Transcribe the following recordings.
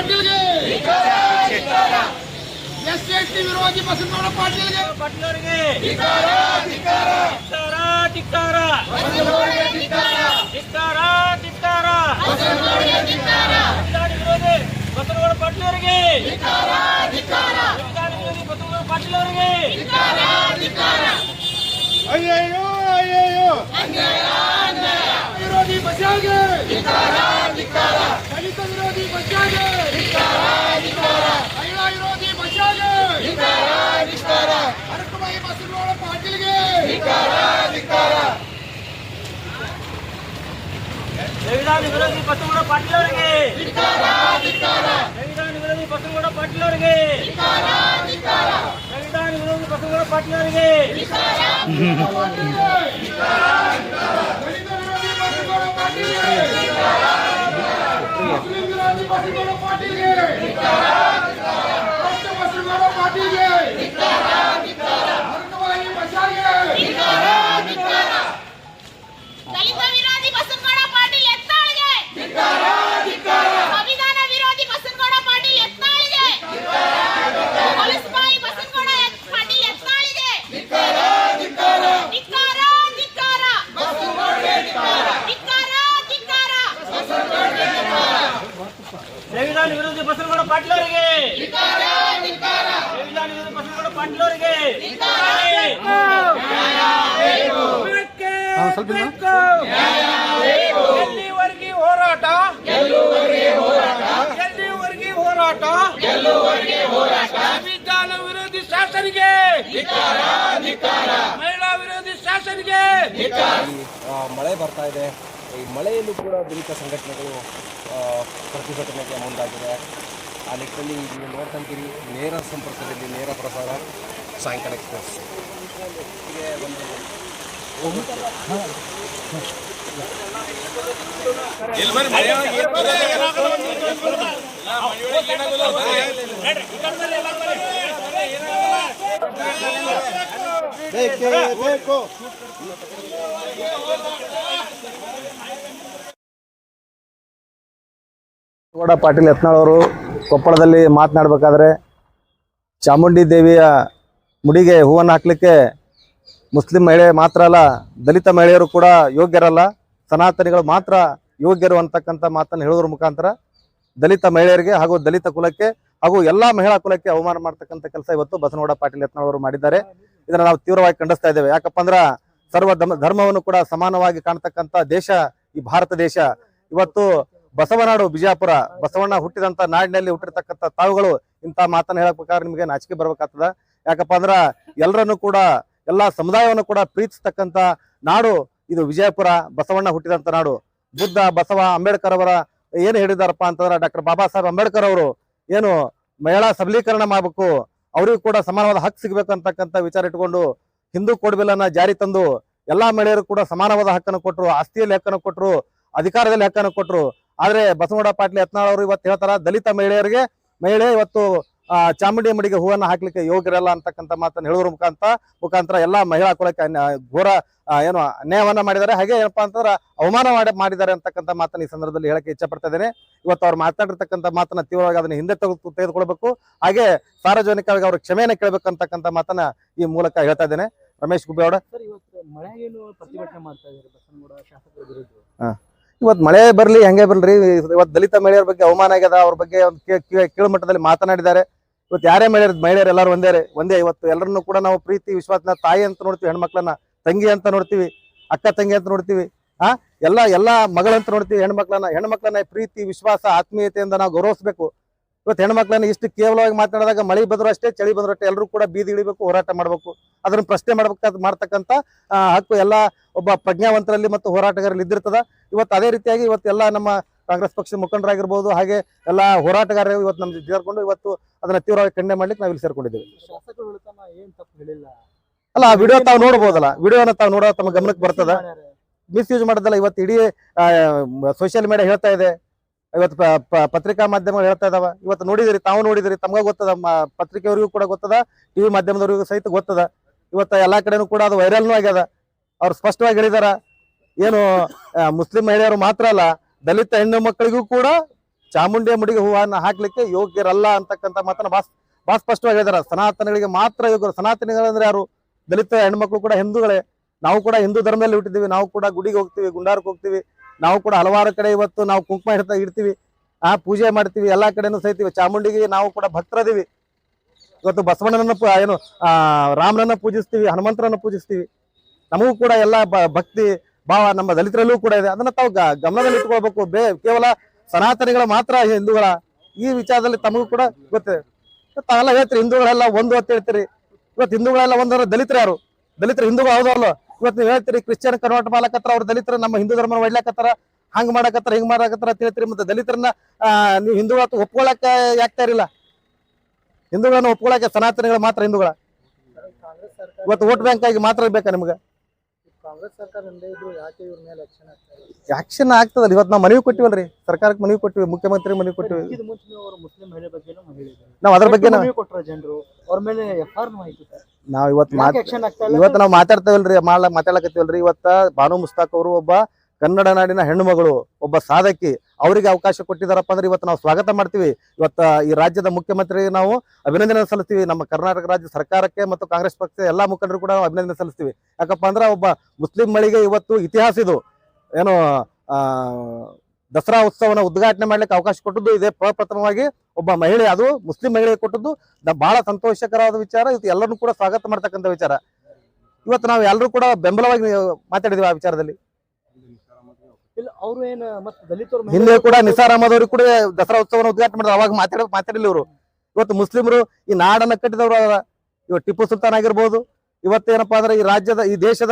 ಪಾಟೀಲ್ಗೆ! S S T ವಿರೋಧಿ ಬಸವನಗೌಡ ಪಾಟೀಲ್ಗೆ! ಬಸವನಗೌಡ ಪಾಟೀಲ್ ಅವರಿಗೆ ಬಸವನಗೌಡ ಪಾಟೀಲ್ ಅವರಿಗೆ ಅಯ್ಯಯ್ಯೋ ಅಯ್ಯಯ್ಯೋ! ಸಂವಿಧಾನ ವಿರೋಧಿ ಬಸವನಗೌಡ ಪಾಟೀಲ್ ಅವರಿಗೆ ಸಂವಿಧಾನ ವಿರೋಧಿ ಬಸವನಗೌಡ ಪಾಟೀಲ್ ಅವರಿಗೆ ಸಂವಿಧಾನ ವಿರೋಧಿ ಬಸವನಗೌಡ ಪಾಟೀಲ್ ಅವರಿಗೆ ದಲಿತ ವಿರೋಧಿ ಬಸವನಗೌಡ ಪಾಟೀಲ್ಗೆ ಮುಸ್ಲಿಂ ವಿರೋಧಿ ಬಸವನಗೌಡ ಪಾಟೀಲ್ಗೆ ಭ್ರಷ್ಟ ಬಸವನಗೌಡ ಪಾಟೀಲ್ಗೆ ಅರಕಬಾಯಿ ಬಚಾಗೆ ದಲಿತ ವಿರೋಧಿ ಬಸವನಗೌಡ ಪಾಟೀಲ್ ಎತ್ತಾಳಿಗೆ ಸಂವಿಧಾನ ವಿರೋಧಿ ಬಸವನಗೌಡ ಪಾಟೀಲ್ ಎತ್ತಾಳಿಗೆ ಹೊಲಸಬಾಯಿ ಬಸವನಗೌಡ ಎತ್- ಪಾಟೀಲ್ ಎತ್ತಾಳಿಗೆ ಧಿಕ್ಕಾರ ಧಿಕ್ಕಾರ ಧಿಕ್ಕಾರ ಧಿಕ್ಕಾರ ಸಂವಿಧಾನ ವಿರೋಧಿ ಬಸವನಗೌಡ ಪಾಟೀಲ್ ಅವರಿಗೆ ಸಂವಿಧಾನ ವಿರೋಧಿ ಪಾಟೀಲ್ ಅವರಿಗೆ ಎಲ್ಲಿವರೆಗೆ ಹೋರಾಟ ಎಲ್ಲಿವರೆಗೆ ಹೋರಾಟ ಸಂವಿಧಾನ ವಿರೋಧಿ ಶಾಸನಿಗೆ ಮಹಿಳಾ ವಿರೋಧಿ ಶಾಸನಿಗೆ ಆ, ಮಳೆ ಬರ್ತಾ ಇದೆ. ಈ ಮಳೆಯಲ್ಲೂ ಕೂಡ ದಲಿತ ಸಂಘಟನೆಗಳು ಪ್ರತಿಭಟನೆಗೆ ಮುಂದಾಗಿದೆ. ಆ ನಿಟ್ಟಿನಲ್ಲಿ ನೀವು ನೋಡ್ಕೊಂತೀರಿ ನೇರ ಸಂಪರ್ಕದಲ್ಲಿ ನೇರ ಪ್ರಸಾರ ಸಾಯಂಕಾಲ ಎಕ್ಸ್ಪ್ರೆಸ್ ಗೌಡ ಪಾಟೀಲ್ ಯತ್ನಾಳವರು ಕೊಪ್ಪಳದಲ್ಲಿ ಮಾತನಾಡಬೇಕಾದ್ರೆ ಚಾಮುಂಡಿ ದೇವಿಯ ಮುಡಿಗೆ ಹೂವನ್ನು ಹಾಕಲಿಕ್ಕೆ ಮುಸ್ಲಿಂ ಮಹಿಳೆ ಮಾತ್ರ ಅಲ್ಲ, ದಲಿತ ಮಹಿಳೆಯರು ಕೂಡ ಯೋಗ್ಯರಲ್ಲ, ಸನಾತನಿಗಳು ಮಾತ್ರ ಯೋಗ್ಯರು ಅಂತಕ್ಕಂಥ ಮಾತನ್ನು ಹೇಳೋದ್ರ ಮುಖಾಂತರ ದಲಿತ ಮಹಿಳೆಯರಿಗೆ ಹಾಗೂ ದಲಿತ ಕುಲಕ್ಕೆ ಹಾಗೂ ಎಲ್ಲಾ ಮಹಿಳಾ ಕುಲಕ್ಕೆ ಅವಮಾನ ಮಾಡ್ತಕ್ಕಂಥ ಕೆಲಸ ಇವತ್ತು ಬಸನಗೌಡ ಪಾಟೀಲ್ ಯತ್ನಾಳ್ ಅವರು ಮಾಡಿದ್ದಾರೆ. ಇದನ್ನ ನಾವು ತೀವ್ರವಾಗಿ ಖಂಡಿಸ್ತಾ ಇದ್ದೇವೆ. ಯಾಕಪ್ಪ ಅಂದ್ರ ಸರ್ವ ಧರ್ಮವನ್ನು ಕೂಡ ಸಮಾನವಾಗಿ ಕಾಣ್ತಕ್ಕಂಥ ದೇಶ ಈ ಭಾರತ ದೇಶ. ಇವತ್ತು ಬಸವನಾಡು, ಬಿಜಾಪುರ, ಬಸವಣ್ಣ ಹುಟ್ಟಿದಂತ ನಾಡಿನಲ್ಲಿ ಹುಟ್ಟಿರ್ತಕ್ಕಂಥ ತಾವುಗಳು ಇಂಥ ಮಾತನ್ನ ಹೇಳಬೇಕಾದ್ರೆ ನಿಮಗೆ ನಾಚಿಕೆ ಬರ್ಬೇಕಾಗ್ತದ. ಯಾಕಪ್ಪ ಅಂದ್ರ ಎಲ್ಲರನ್ನು ಕೂಡ, ಎಲ್ಲಾ ಸಮುದಾಯವನ್ನು ಕೂಡ ಪ್ರೀತಿಸ್ತಕ್ಕಂಥ ನಾಡು ಇದು ವಿಜಯಪುರ, ಬಸವಣ್ಣ ಹುಟ್ಟಿದಂತ ನಾಡು. ಬುದ್ಧ, ಬಸವ, ಅಂಬೇಡ್ಕರ್ ಅವರ ಏನು ಹೇಳಿದಾರಪ್ಪ ಅಂತಂದ್ರೆ ಡಾಕ್ಟರ್ ಬಾಬಾ ಸಾಹೇಬ್ ಅಂಬೇಡ್ಕರ್ ಅವರು ಏನು ಮಹಿಳಾ ಸಬಲೀಕರಣ ಮಾಡಬೇಕು, ಅವರಿಗೂ ಕೂಡ ಸಮಾನವಾದ ಹಕ್ಕು ಸಿಗಬೇಕು ಅಂತಕ್ಕಂಥ ವಿಚಾರ ಇಟ್ಕೊಂಡು ಹಿಂದೂ ಕೋಡ್ ಜಾರಿ ತಂದು ಎಲ್ಲಾ ಮಹಿಳೆಯರು ಕೂಡ ಸಮಾನವಾದ ಹಕ್ಕನ್ನು ಕೊಟ್ಟರು ಆಸ್ತಿಯಲ್ಲಿ ಹಕ್ಕನ್ನು ಕೊಟ್ಟರು ಅಧಿಕಾರದಲ್ಲಿ ಹಕ್ಕನ್ನು ಕೊಟ್ಟರು ಆದ್ರೆ ಬಸವಗೌಡ ಪಾಟೀಲ್ ಯತ್ನಾಳ್ ಅವರು ಇವತ್ತು ಹೇಳ್ತಾರ, ದಲಿತ ಮಹಿಳೆಯರಿಗೆ, ಮಹಿಳೆ ಇವತ್ತು ಚಾಮುಂಡಿ ಮಡಿಗೆ ಹೂವನ್ನ ಹಾಕ್ಲಿಕ್ಕೆ ಯೋಗ್ಯರಲ್ಲ ಅಂತಕ್ಕಂಥ ಮಾತನ್ನ ಹೇಳುವ ಮುಖಾಂತರ ಮುಖಾಂತರ ಎಲ್ಲಾ ಮಹಿಳಾ ಕುಲಕ್ಕೆ ಘೋರ ಏನು ಅನ್ಯಾಯವನ್ನ ಮಾಡಿದ್ದಾರೆ. ಹಾಗೆ ಏನಪ್ಪಾ ಅಂತಂದ್ರೆ ಅವಮಾನ ಮಾಡಿ ಮಾಡಿದ್ದಾರೆ ಅಂತಕ್ಕಂಥ ಮಾತನ್ನ ಈ ಸಂದರ್ಭದಲ್ಲಿ ಹೇಳಕ್ಕೆ ಇಚ್ಛೆ ಪಡ್ತಾ ಇದ್ದೇನೆ. ಇವತ್ತು ಅವ್ರು ಮಾತಾಡಿರ್ತಕ್ಕಂಥ ಮಾತನ್ನ ತೀವ್ರವಾಗಿ ಅದನ್ನ ಹಿಂದೆ ತೆಗೆದು ತೆಗೆದುಕೊಳ್ಬೇಕು. ಹಾಗೆ ಸಾರ್ವಜನಿಕವಾಗಿ ಅವ್ರ ಕ್ಷಮೆಯನ್ನ ಕೇಳಬೇಕಂತಕ್ಕಂಥ ಮಾತನ್ನ ಈ ಮೂಲಕ ಹೇಳ್ತಾ ಇದ್ದೇನೆ. ರಮೇಶ್ ಗುಬ್ಬೇಗೌಡ ಇವತ್ತು ಮಳೆ ಬರ್ಲಿ ಹೆಂಗೆ ಬರಲಿ ಇವತ್ತು ದಲಿತ ಮಹಿಳೆಯರ ಬಗ್ಗೆ ಅವಮಾನ ಆಗ್ಯದ ಅವ್ರ ಬಗ್ಗೆ ಒಂದು ಕೀಳುಮಟ್ಟದಲ್ಲಿ ಮಾತನಾಡಿದ್ದಾರೆ. ಇವತ್ತು ಯಾರೇ ಮಹಿಳೆಯರು ಮಹಿಳೆಯರು ಎಲ್ಲರೂ ಒಂದೇ. ಒಂದೇ, ಇವತ್ತು ಎಲ್ಲರನ್ನೂ ಕೂಡ ನಾವು ಪ್ರೀತಿ ವಿಶ್ವಾಸನ ತಾಯಿ ಅಂತ ನೋಡ್ತೀವಿ, ಹೆಣ್ಮಕ್ಳನ್ನ. ತಂಗಿ ಅಂತ ನೋಡ್ತೀವಿ, ಅಕ್ಕ ತಂಗಿ ಅಂತ ನೋಡ್ತೀವಿ, ಆ? ಎಲ್ಲ ಎಲ್ಲ ಮಗಳಂತ ನೋಡ್ತೀವಿ, ಹೆಣ್ಮಕ್ಳನ್ನ. ಹೆಣ್ಮಕ್ಳನ್ನ ಪ್ರೀತಿ, ವಿಶ್ವಾಸ, ಆತ್ಮೀಯತೆಯಿಂದ ನಾವು ಗೌರವಿಸಬೇಕು. ಇವತ್ತು ಹೆಣ್ಮಕ್ಳನ್ನ ಇಷ್ಟು ಕೇವಲವಾಗಿ ಮಾತನಾಡಿದಾಗ ಮಳೆ ಬಂದರೂ ಅಷ್ಟೇ, ಚಳಿ ಬಂದರೂ ಅಷ್ಟೇ, ಎಲ್ಲರೂ ಕೂಡ ಬೀದಿ ಇಳಿಬೇಕು, ಹೋರಾಟ ಮಾಡಬೇಕು. ಅದನ್ನು ಪ್ರಶ್ನೆ ಮಾಡ್ಬೇಕಾದ ಮಾಡ್ತಕ್ಕಂಥ ಹಕ್ಕು ಎಲ್ಲ ಒಬ್ಬ ಪ್ರಜ್ಞಾವಂತರಲ್ಲಿ ಮತ್ತು ಹೋರಾಟಗಾರರಲ್ಲಿ ಇದ್ದಿರ್ತದ. ಇವತ್ತು ಅದೇ ರೀತಿಯಾಗಿ ಇವತ್ತು ಎಲ್ಲ ನಮ್ಮ ಕಾಂಗ್ರೆಸ್ ಪಕ್ಷದ ಮುಖಂಡರಾಗಿರ್ಬೋದು ಹಾಗೆ ಎಲ್ಲ ಹೋರಾಟಗಾರರು ಇವತ್ತು ನಮ್ಮ ಸೇರ್ಕೊಂಡು ಇವತ್ತು ಅದನ್ನ ತೀವ್ರವಾಗಿ ಖಂಡನೆ ಮಾಡ್ಲಿಕ್ಕೆ ನಾವು ಇಲ್ಲಿ ಸೇರ್ಕೊಂಡಿದ್ದೇವೆ ಅಲ್ಲ ಆ ವಿಡಿಯೋ ತಾವು ನೋಡ್ಬೋದಲ್ಲ ವಿಡಿಯೋನ ತಾವು ನೋಡೋ ತಮ್ಮ ಗಮನಕ್ಕೆ ಬರ್ತದ? ಮಿಸ್ಯೂಸ್ ಮಾಡೋದಲ್ಲ ಇವತ್ತು ಇಡೀ ಸೋಷಿಯಲ್ ಮೀಡಿಯಾ ಹೇಳ್ತಾ ಇದೆ. ಇವತ್ತು ಪತ್ರಿಕಾ ಮಾಧ್ಯಮಗಳು ಹೇಳ್ತಾ ಇದಾವ. ಇವತ್ತು ನೋಡಿದಿರಿ ತಾವು ನೋಡಿದಿರಿ ತಮ್ಗ ಗೊತ್ತದ ಪತ್ರಿಕೆಯವರಿಗೂ ಕೂಡ ಗೊತ್ತದ ಟಿವಿ ಮಾಧ್ಯಮದವರಿಗೂ ಸಹಿತ ಗೊತ್ತದ. ಇವತ್ತು ಎಲ್ಲಾ ಕಡೆನೂ ಕೂಡ ಅದು ವೈರಲ್ನೂ ಆಗ್ಯದ. ಅವ್ರು ಸ್ಪಷ್ಟವಾಗಿ ಹೇಳಿದಾರ. ಏನು ಮುಸ್ಲಿಂ ಮಹಿಳೆಯರು ಮಾತ್ರ ಅಲ್ಲ ದಲಿತ ಹೆಣ್ಣು ಮಕ್ಕಳಿಗೂ ಕೂಡ ಚಾಮುಂಡಿಯ ಮುಡಿಗೆ ಹೂವನ್ನ ಹಾಕ್ಲಿಕ್ಕೆ ಯೋಗ್ಯರಲ್ಲ ಅಂತಕ್ಕಂಥ ಮಾತನ್ನ ಬಾಸ್ ಬಾ ಸ್ಪಷ್ಟವಾಗಿ ಹೇಳಿದಾರೆ. ಸನಾತನಗಳಿಗೆ ಮಾತ್ರ ಯೋಗ್ಯರು. ಸನಾತನಿಗಳಂದ್ರೆ ಯಾರು? ದಲಿತ ಹೆಣ್ಮಕ್ಳು ಕೂಡ ಹಿಂದೂಗಳೇ. ನಾವು ಕೂಡ ಹಿಂದೂ ಧರ್ಮದಲ್ಲಿ ಹುಟ್ಟಿದ್ದೀವಿ. ನಾವು ಕೂಡ ಗುಡಿಗೆ ಹೋಗ್ತೀವಿ, ಗುಂಡಾರಕ್ಕೆ ಹೋಗ್ತೀವಿ. ನಾವು ಕೂಡ ಹಲವಾರು ಕಡೆ ಇವತ್ತು ನಾವು ಕುಂಕುಮ ಇಡ್ತಾ ಇಡ್ತೀವಿ. ಆ ಪೂಜೆ ಮಾಡ್ತೀವಿ. ಎಲ್ಲಾ ಕಡೆನೂ ಸಹಿತೀವಿ. ಚಾಮುಂಡಿಗೆ ನಾವು ಕೂಡ ಭಕ್ತರದೀವಿ ಇವತ್ತು ಬಸವಣ್ಣನ ಏನು ರಾಮನನ್ನ ಪೂಜಿಸ್ತೀವಿ ಹನುಮಂತರನ್ನ ಪೂಜಿಸ್ತೀವಿ. ನಮಗೂ ಕೂಡ ಎಲ್ಲ ಭಕ್ತಿ ಭಾವ ನಮ್ಮ ದಲಿತರಲ್ಲೂ ಕೂಡ ಇದೆ. ಅದನ್ನ ತಾವು ಗಮನದಲ್ಲಿ ಇಟ್ಕೊಳ್ಬೇಕು. ಬೇ ಕೇವಲ ಸನಾತನಿಗಳ ಮಾತ್ರ ಹಿಂದೂಗಳ ಈ ವಿಚಾರದಲ್ಲಿ ತಮಗೂ ಕೂಡ ಗೊತ್ತಿದೆ. ತಾವೆಲ್ಲ ಹೇಳ್ತೀರಿ, ಹಿಂದೂಗಳೆಲ್ಲ ಒಂದು ಅಂತ ಹೇಳ್ತೀರಿ. ಇವತ್ತು ಹಿಂದೂಗಳೆಲ್ಲ ಒಂದು ಅಂದ್ರೆ ದಲಿತರು ಯಾರು? ದಲಿತರು ಹಿಂದೂಗಳು ಹೌದಲ್ಲ ಇವತ್ತು ನೀವು ಹೇಳ್ತೀರಿ, ಕ್ರಿಶ್ಚಿಯನ್ ಕನ್ವರ್ಟ್ ಮಾಡಕತ್ತಾರ ಅವ್ರು ದಲಿತರು, ನಮ್ಮ ಹಿಂದೂ ಧರ್ಮ ಒಡ್ಲಾಕತ್ತಾರ ಹಂಗ್ ಮಾಡಕತ್ತಾರ, ಹಿಂಗ್ ಮಾಡಕತ್ತಾರ ಅಂತ ಹೇಳ್ತೀರಿ. ಮತ್ತೆ ದಲಿತರನ್ನ ನೀವು ಹಿಂದೂಗಳ ಒಪ್ಕೊಳಕ್ಕೆ ಯಾಕ್ತಾ ಇರಲಿಲ್ಲ. ಹಿಂದೂಗಳನ್ನ ಒಪ್ಕೊಳಕ್ಕೆ ಸನಾತನಿಗಳು ಮಾತ್ರ ಹಿಂದೂಗಳ. ಇವತ್ತು ವೋಟ್ ಬ್ಯಾಂಕ್ ಆಗಿ ಮಾತ್ರ ಬೇಕಾ ನಿಮ್ಗೆ? ಕಾಂಗ್ರೆಸ್ ಸರ್ಕಾರ ಹಿಂದೆ ಇದ್ರು ಯಾಕೆ ಇವ್ರ ಮೇಲೆ ಆಕ್ಷನ್ ಆಗ್ತಾರೆ ಆಕ್ಷನ್ ಆಗ್ತದಲ್ಲ. ಇವತ್ತು ನಾವು ಮನವಿ ಕೊಟ್ಟಿವಲ್ರಿ. ಸರ್ಕಾರಕ್ಕೆ ಮನವಿ ಕೊಟ್ಟಿವಿ ಮುಖ್ಯಮಂತ್ರಿ ಮನವಿ ಕೊಟ್ಟಿವಿ. ಇದು ಮುಂಚೆ ಅವರು ಮುಸ್ಲಿಂ ಮಹಿಳೆ ಬಗ್ಗೆನೂ ಹೇಳಿದ್ದಾರೆ. ನಾವು ಅದ್ರ ಬಗ್ಗೆ ನಾವು ಕೊಟ್ಟರ ಜನರು. ಅವ್ರ ಮೇಲೆ ಎಫ್ ಆರ್ ಆಯ್ತು ಸರ್. ನಾವು ಇವತ್ತು ಮಾತ್ ಇವತ್ತು ನಾವು ಮಾತಾಡ್ತೇವಲ್ರಿ ಮಾಡ ಮಾತಾಡಕತ್ತೀವಲ್ರಿ. ಇವತ್ತ ಬಾನು ಮುಸ್ತಾಕ್ ಅವರು ಒಬ್ಬ ಕನ್ನಡ ನಾಡಿನ ಹೆಣ್ಣುಮಗಳು ಒಬ್ಬ ಸಾಧಕಿ ಅವರಿಗೆ ಅವಕಾಶ ಕೊಟ್ಟಿದ್ದಾರಪ್ಪ ಅಂದ್ರೆ ಇವತ್ತು ನಾವು ಸ್ವಾಗತ ಮಾಡ್ತೀವಿ. ಇವತ್ತು ಈ ರಾಜ್ಯದ ಮುಖ್ಯಮಂತ್ರಿ ನಾವು ಅಭಿನಂದನೆ ಸಲ್ಲಿಸ್ತೀವಿ. ನಮ್ಮ ಕರ್ನಾಟಕ ರಾಜ್ಯ ಸರ್ಕಾರಕ್ಕೆ ಮತ್ತು ಕಾಂಗ್ರೆಸ್ ಪಕ್ಷದ ಎಲ್ಲಾ ಮುಖಂಡರು ಕೂಡ ನಾವು ಅಭಿನಂದನೆ ಸಲ್ಲಿಸ್ತೀವಿ. ಯಾಕಪ್ಪ ಅಂದ್ರೆ ಒಬ್ಬ ಮುಸ್ಲಿಂ ಮಳಿಗೆ ಇವತ್ತು ಇತಿಹಾಸ ಇದು. ಏನು ದಸರಾ ಉತ್ಸವನ ಉದ್ಘಾಟನೆ ಮಾಡ್ಲಿಕ್ಕೆ ಅವಕಾಶ ಕೊಟ್ಟದ್ದು ಇದೆ ಪ್ರಪ್ರಥಮವಾಗಿ ಒಬ್ಬ ಮಹಿಳೆ. ಅದು ಮುಸ್ಲಿಂ ಮಹಿಳೆಗೆ ಕೊಟ್ಟದ್ದು. ಬಹಳ ಸಂತೋಷಕರವಾದ ವಿಚಾರ. ಇದು ಎಲ್ಲರನ್ನೂ ಕೂಡ ಸ್ವಾಗತ ಮಾಡ್ತಕ್ಕಂಥ ವಿಚಾರ. ಇವತ್ತು ನಾವು ಎಲ್ಲರೂ ಕೂಡ ಬೆಂಬಲವಾಗಿ ಮಾತಾಡಿದ್ವಿ ಆ ವಿಚಾರದಲ್ಲಿ. ಅವರು ಏನು ಮತ್ತೆ ದಲಿತರು ಹಿಂದೆ ಕೂಡ ನಿಸಾರ್ ಅಹಮದ್ ಅವ್ರಿಗೆ ಕೂಡ ದಸರಾ ಉತ್ಸವನ ಉದ್ಘಾಟನೆ ಮಾಡಿದ್ರು. ಅವಾಗ ಮಾತಾಡ ಮಾತಾಡಿಲ್ಲ ಇವರು. ಇವತ್ತು ಮುಸ್ಲಿಮರು ಈ ನಾಡನ್ನ ಕಟ್ಟಿದವರು. ಇವತ್ತು ಟಿಪ್ಪು ಸುಲ್ತಾನ್ ಆಗಿರ್ಬೋದು. ಇವತ್ತೇನಪ್ಪಾ ಅಂದ್ರೆ ಈ ರಾಜ್ಯದ ಈ ದೇಶದ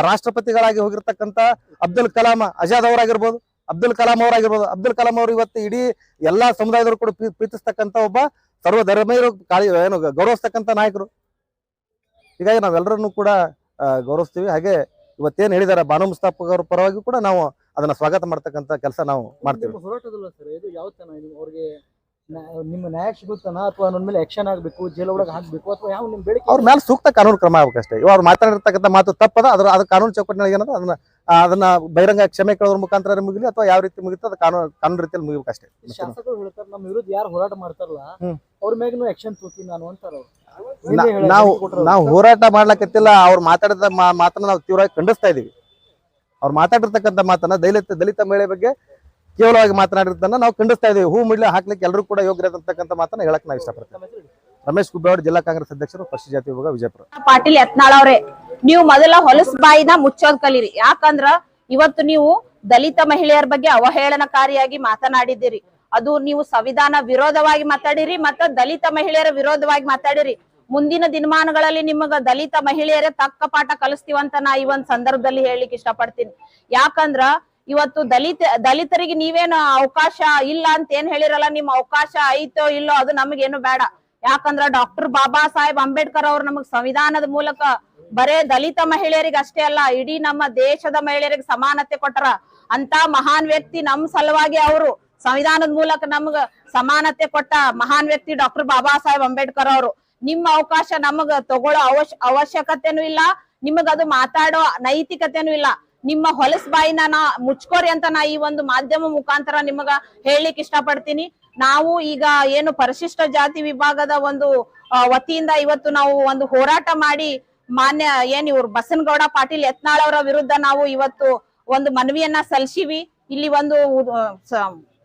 ರಾಷ್ಟ್ರಪತಿಗಳಾಗಿ ಹೋಗಿರ್ತಕ್ಕಂತ ಅಬ್ದುಲ್ ಕಲಾಂ ಅಜಾದ್ ಅವರಾಗಿರ್ಬೋದು. ಅಬ್ದುಲ್ ಕಲಾಂ ಅವರಾಗಿರ್ಬೋದು. ಅಬ್ದುಲ್ ಕಲಾಂ ಅವರು ಇವತ್ತು ಇಡೀ ಎಲ್ಲಾ ಸಮುದಾಯದವರು ಕೂಡ ಪ್ರೀ- ಪ್ರೀತಿಸ್ತಕ್ಕಂತ ಒಬ್ಬ ಸರ್ವ ಧರ್ಮೀಯರು ಕಾಳಿ ಏನು ಗೌರವಿಸ್ತಕ್ಕಂತ ನಾಯಕರು. ಹೀಗಾಗಿ ನಾವೆಲ್ಲರನ್ನು ಕೂಡ ಗೌರವಿಸ್ತೀವಿ. ಹಾಗೆ ಇವತ್ತೇನು ಹೇಳಿದಾರೆ ಬಾನು ಮುಸ್ತಾಫ್ ಅವರ ಪರವಾಗಿ ಕೂಡ ನಾವು ಅದನ್ನ ಸ್ವಾಗತ ಮಾಡ್ತಕ್ಕಂತ ಕೆಲಸ ನಾವು ಮಾಡ್ತೀವಿ. ನಿಮ್ಮ ಹೋರಾಟದಲ್ಲ ಸರ್? ಇದು ಯಾವ ತನ ಅವ್ರಿಗೆ ನ್ಯಾ- ನಿಮ್ಮ ನ್ಯಾಯ ಸಿಗುತ್ತಾನ? ಅಥವಾ ನನ್ನ ಮೇಲೆ ಆಕ್ಷನ್ ಆಗ್ಬೇಕು ಜೈಲ್ ಒಳಗೆ ಹಾಕ್ಬೇಕು ಅಥವಾ ಯಾವ ನಿಮ್ಮ ಬೇಡಿಕೆ? ಅವ್ರ ಮೇಲೆ ಸೂಕ್ತ ಕಾನೂನು ಕ್ರಮ ಆಗ್ಬೇಕಷ್ಟೇ. ಇವಾಗ ಅವ್ರು ಮಾತಾಡಿರ್ತಕ್ಕಂಥ ಮಾತು ತಪ್ಪದ ಅದ್ರ ಅದು ಕಾನೂನು ಚೌಕಟ್ಟಿನಲ್ಲಿ ಏನದ ಅದನ್ನ ಅದನ್ನ ಬಹಿರಂಗ ಕ್ಷಮೆ ಕೇಳೋದ್ರ ಮುಖಾಂತರ ಮುಗಿಲಿ ಅಥವಾ ಯಾವ ರೀತಿ ಮುಗಿತು ಅದು ಕಾನೂನು ಕಾನೂನು ರೀತಿಯಲ್ಲಿ ಮುಗಿಬೇಕಷ್ಟೇ. ಅಷ್ಟೇ ಶಾಸಕರು ಹೇಳ್ತಾರೆ ನಮ್ಮ ವಿರುದ್ಧ ಯಾರು ಹೋರಾಟ ಮಾಡ್ತಾರಲ್ಲ. ಅವ್ರ ಮ್ಯಾಗನು ಆಕ್ಷನ್ ತೋತೀನಿ ನಾನು ಅಂತಾರ ನಾವು ನಾವು ಹೋರಾಟ ಮಾಡ್ಲಕತ್ತಿಲ್ಲ ಅವ್ರು ಮಾತಾಡಿದ ಮಾತನ್ನ ನಾವು ತೀವ್ರವಾಗಿ ಖಂಡಿಸ್ತಾ ಇದೀವಿ ಅವ್ರು ಮಾತಾಡಿರ್ತಕ್ಕಂಥ ಮಾತನ್ನ ದಲಿತ ದಲಿತ ಮಹಿಳೆ ಬಗ್ಗೆ ಕೇವಲವಾಗಿ ಮಾತನಾಡಿರ್ತನ್ನ ನಾವು ಖಂಡಿಸ್ತಾ ಇದ್ದೀವಿ. ಹೂ ಮಿಡ್ಲೆ ಹಾಕ್ಲಿಕ್ಕೆ ಎಲ್ಲರೂ ಕೂಡ ಯೋಗ್ಯರಾದಂತಕ್ಕಂಥ ಮಾತನ್ನ ಹೇಳಕ್ ನಾವು ಇಷ್ಟಪಡ್ತೇವೆ. ರಮೇಶ್ ಕುಬ್ಬೇವಾಡ್ ಜಿಲ್ಲಾ ಕಾಂಗ್ರೆಸ್ ಅಧ್ಯಕ್ಷರು ಪಶ್ಚಿಮ ಜಾತಿ ವಿಭಾಗ ವಿಜಯಪುರ. ಪಾಟೀಲ್ ಯತ್ನಾಳ್ ಅವರೇ, ನೀವು ಮೊದಲ ಹೊಲಸ್ ಬಾಯಿನ ಮುಚ್ಚೋದ್ ಕಲೀರಿ. ಯಾಕಂದ್ರ ಇವತ್ತು ನೀವು ದಲಿತ ಮಹಿಳೆಯರ ಬಗ್ಗೆ ಅವಹೇಳನಕಾರಿಯಾಗಿ ಮಾತನಾಡಿದ್ದೀರಿ. ಅದು ನೀವು ಸಂವಿಧಾನ ವಿರೋಧವಾಗಿ ಮಾತಾಡಿರಿ ಮತ್ತ ದಲಿತ ಮಹಿಳೆಯರ ವಿರೋಧವಾಗಿ ಮಾತಾಡಿರಿ. ಮುಂದಿನ ದಿನಮಾನಗಳಲ್ಲಿ ನಿಮಗ ದಲಿತ ಮಹಿಳೆಯರೇ ತಕ್ಕ ಪಾಠ ಕಲಿಸ್ತೀವಂತ ನಾ ಈ ಒಂದ್ ಸಂದರ್ಭದಲ್ಲಿ ಹೇಳಲಿಕ್ಕೆ ಇಷ್ಟಪಡ್ತೀನಿ. ಯಾಕಂದ್ರ ಇವತ್ತು ದಲಿತ, ದಲಿತರಿಗೆ ನೀವೇನು ಅವಕಾಶ ಇಲ್ಲ ಅಂತ ಏನ್ ಹೇಳಿರಲ್ಲ, ನಿಮ್ ಅವಕಾಶ ಐತೋ ಇಲ್ಲೋ ಅದು ನಮಗೇನು ಬೇಡ. ಯಾಕಂದ್ರ ಡಾಕ್ಟರ್ ಬಾಬಾ ಸಾಹೇಬ್ ಅಂಬೇಡ್ಕರ್ ಅವ್ರು ನಮಗ್ ಸಂವಿಧಾನದ ಮೂಲಕ ಬರೇ ದಲಿತ ಮಹಿಳೆಯರಿಗೆ ಅಷ್ಟೇ ಅಲ್ಲ, ಇಡೀ ನಮ್ಮ ದೇಶದ ಮಹಿಳೆಯರಿಗೆ ಸಮಾನತೆ ಕೊಟ್ಟರ. ಅಂತ ಮಹಾನ್ ವ್ಯಕ್ತಿ ನಮ್ ಸಲುವಾಗಿ ಅವರು ಸಂವಿಧಾನದ ಮೂಲಕ ನಮ್ಗ ಸಮಾನತೆ ಕೊಟ್ಟ ಮಹಾನ್ ವ್ಯಕ್ತಿ ಡಾಕ್ಟರ್ ಬಾಬಾ ಸಾಹೇಬ್ ಅಂಬೇಡ್ಕರ್ ಅವರು. ನಿಮ್ಮ ಅವಕಾಶ ನಮಗ ತಗೊಳ್ಳೋ ಅವಶ್ ಅವಶ್ಯಕತೆನೂ ಇಲ್ಲ. ನಿಮಗ ಅದು ಮಾತಾಡೋ ನೈತಿಕತೆನೂ ಇಲ್ಲ. ನಿಮ್ಮ ಹೊಲಸ್ ಬಾಯಿನ ನಾ ಮುಚ್ಕೋರಿ ಅಂತ ನಾ ಈ ಒಂದು ಮಾಧ್ಯಮ ಮುಖಾಂತರ ನಿಮಗ ಹೇಳಲಿಕ್ಕೆ ಇಷ್ಟಪಡ್ತೀನಿ. ನಾವು ಈಗ ಏನು ಪರಿಶಿಷ್ಟ ಜಾತಿ ವಿಭಾಗದ ಒಂದು ವತಿಯಿಂದ ಇವತ್ತು ನಾವು ಒಂದು ಹೋರಾಟ ಮಾಡಿ ಮಾನ್ಯ ಏನ್ ಇವ್ರು ಬಸನಗೌಡ ಪಾಟೀಲ್ ಯತ್ನಾಳ್ ಅವರ ವಿರುದ್ಧ ನಾವು ಇವತ್ತು ಒಂದು ಮನವಿಯನ್ನ ಸಲ್ಸಿವಿ ಇಲ್ಲಿ ಒಂದು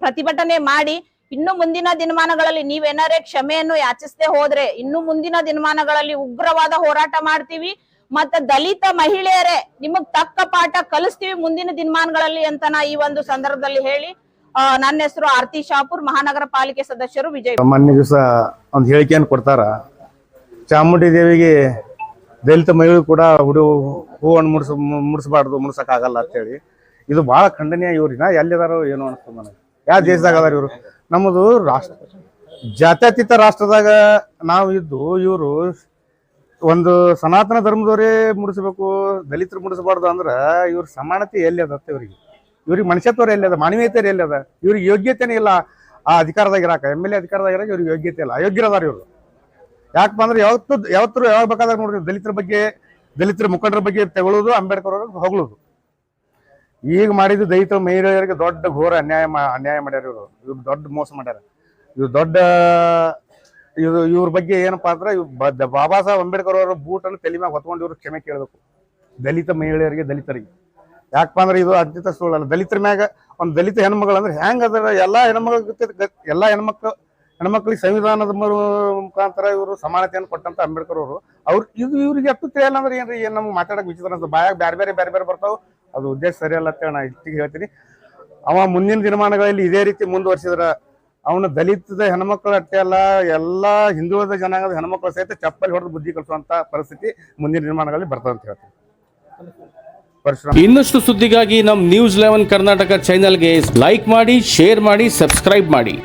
ಪ್ರತಿಭಟನೆ ಮಾಡಿ ಇನ್ನು ಮುಂದಿನ ದಿನಮಾನಗಳಲ್ಲಿ ನೀವೇನಾರೇ ಕ್ಷಮೆಯನ್ನು ಯಾಚಿಸದೆ ಹೋದ್ರೆ ಇನ್ನು ಮುಂದಿನ ದಿನಮಾನಗಳಲ್ಲಿ ಉಗ್ರವಾದ ಹೋರಾಟ ಮಾಡ್ತೀವಿ. ಮತ್ತ ದಲಿತ ಮಹಿಳೆಯರೇ, ನಿಮಗ್ ತಕ್ಕ ಪಾಠ ಕಲಿಸ್ತೀವಿ ಮುಂದಿನ ದಿನಮಾನಗಳಲ್ಲಿ ಅಂತ ನಾ ಈ ಒಂದು ಸಂದರ್ಭದಲ್ಲಿ ಹೇಳಿ ನನ್ನ ಹೆಸರು ಆರತಿ ಶಾಪುರ್, ಮಹಾನಗರ ಪಾಲಿಕೆ ಸದಸ್ಯರು ವಿಜಯ್. ಮೊನ್ನೆ ದಿವಸ ಒಂದು ಹೇಳಿಕೆಯನ್ನು ಕೊಡ್ತಾರ. ಚಾಮುಂಡಿ ದೇವಿಗೆ ದಲಿತ ಮಹಿಳೆ ಕೂಡ ಹುಡು, ಹೂವನ್ನು ಮುಡ್ಸ, ಮುಡಿಸಬಾರ್ದು, ಮುಡ್ಸಕ್ಕಾಗಲ್ಲ ಅಂತೇಳಿ ಇದು ಬಹಳ ಖಂಡನೀಯ ಇವ್ರಿನ ಎಲ್ಲಿದಾರೋ ಏನೋ ಅನಿಸ್ತದೆ ನನಗೆ. ಯಾವ ದೇಶದಾಗ ಇವರು? ನಮ್ಮದು ರಾಷ್ಟ್ರ ಜಾತ್ಯತೀತ ರಾಷ್ಟ್ರದಾಗ ನಾವು ಇದ್ದು ಇವರು ಒಂದು ಸನಾತನ ಧರ್ಮದವರೇ ಮುಡಿಸ್ಬೇಕು, ದಲಿತರು ಮುಡಿಸಬಾರ್ದು ಅಂದ್ರೆ ಇವ್ರ ಸಮಾನತೆ ಎಲ್ಲಿ ಅದ ಇವರಿಗೆ. ಇವ್ರಿಗೆ ಮನುಷ್ಯತ್ವರು ಎಲ್ಲಿ ಅದ ಮಾನವೀಯತೆ ಎಲ್ಲಿ ಅದ, ಇವ್ರಿಗೆ ಯೋಗ್ಯತೆನೇ ಇಲ್ಲ ಆ ಅಧಿಕಾರದಾಗ ಇರಾಕ ಎಂ ಎಲ್ ಎ ಅಧಿಕಾರದಾಗ ಇರಾಕ ಇವ್ರಿಗೆ ಯೋಗ್ಯತೆ ಇಲ್ಲ, ಅಯೋಗ್ಯರದಾರ ಇವರು. ಯಾಕಪ್ಪ ಅಂದ್ರೆ ಯಾವತ್ತು ಯಾವತ್ತೂ ಯಾವಾಗ ಬೇಕಾದಾಗ ನೋಡ್ರಿ ದಲಿತರ ಬಗ್ಗೆ, ದಲಿತರ ಮುಖಂಡರ ಬಗ್ಗೆ ತಗೊಳ್ಳೋದು ಅಂಬೇಡ್ಕರ್ ಅವ್ರಿಗೆ ಹೊಗಳೋದು. ಈಗ ಮಾಡಿದ್ದು ದೈತ ಮಹಿಳೆಯರಿಗೆ ದೊಡ್ಡ ಘೋರ ಅನ್ಯಾಯ ಅನ್ಯಾಯ ಮಾಡ್ಯಾರ ಇವರು. ಇವ್ರು ದೊಡ್ಡ ಮೋಸ ಮಾಡ್ಯಾರ. ಇವ್ರು ದೊಡ್ಡ, ಇವ್ರು, ಇವ್ರ ಬಗ್ಗೆ ಏನಪ್ಪಾ ಅಂದ್ರೆ ಇವ್ ಬಾಬಾ ಸಾಹೇಬ್ ಅಂಬೇಡ್ಕರ್ ಅವರ ಬೂಟನ್ನು ತಲೆ ಮ್ಯಾಗ ಹೊತ್ಕೊಂಡು ಇವ್ರು ಕ್ಷಮೆ ಕೇಳಬೇಕು. ದಲಿತ ಮಹಿಳೆಯರಿಗೆ, ದಲಿತರಿಗೆ. ಯಾಕಪ್ಪ ಅಂದ್ರೆ ಇದು ಅತ್ಯಂತ ಸುಳ್ಳಲ್ಲ ದಲಿತರ ಮ್ಯಾಗ ಒಂದು ದಲಿತ ಹೆಣ್ಮಗಳು ಅಂದ್ರೆ ಹೆಂಗ್ ಅದರ ಎಲ್ಲಾ ಹೆಣ್ಮಕ್ಳ ಎಲ್ಲಾ ಹೆಣ್ಮಕ್ಳು, ಹೆಣ್ಮಕ್ಳಿಗೆ ಸಂವಿಧಾನದ ಮುಖಾಂತರ ಇವರು ಸಮಾನತೆಯನ್ನು ಕೊಟ್ಟಂತ ಅಂಬೇಡ್ಕರ್ ಅವರು. ಅವ್ರು, ಇದು ಇವ್ರಿಗೆ ಅಷ್ಟು ತಿಳಿಯಲ್ಲ ಅಂದ್ರೆ ಏನ್ರಿ? ಏನ್ ನಮ್ಗೆ ಮಾತಾಡಕ್ ವಿಚಿತ್ರ ಅಂತ ಬಾಯಾಗ ಬ್ಯಾರೆ ಬೇರೆ ಬೇರೆ ಬೇರೆ ಬರ್ತಾವ. ಅದು ಉದ್ದೇಶ ಸರಿಯಲ್ಲ ಅಂತೇಳಿ ನಾ ಇಷ್ಟಿಗೆ ಹೇಳ್ತೀನಿ. ಅವ ಮುಂದಿನ ದಿನಮಾನಗಳಲ್ಲಿ ಇದೇ ರೀತಿ ಮುಂದುವರಿಸಿದ್ರ, ಅವನ ದಲಿತದ ಹೆಣ್ಮಕ್ಳ ಅಷ್ಟೇ ಅಲ್ಲ, ಎಲ್ಲ ಹಿಂದುಳಿದ ಜನಾಂಗದ ಹೆಣ್ಮಕ್ಳು ಸಹಿತ ಚಪ್ಪಲಿ ಹೊಡೆದು ಬುದ್ಧಿ ಕಲಿಸುವಂತ ಪರಿಸ್ಥಿತಿ ಮುಂದಿನ ದಿನಮಾನಗಳಲ್ಲಿ ಬರ್ತದೆ ಅಂತ ಹೇಳ್ತೀನಿ. ಇನ್ನಷ್ಟು ಸುದ್ದಿಗಾಗಿ ನಮ್ಮ ನ್ಯೂಸ್ ಲೆವೆನ್ ಕರ್ನಾಟಕ ಚಾನೆಲ್ಗೆ ಲೈಕ್ ಮಾಡಿ ಶೇರ್ ಮಾಡಿ ಸಬ್ಸ್ಕ್ರೈಬ್ ಮಾಡಿ.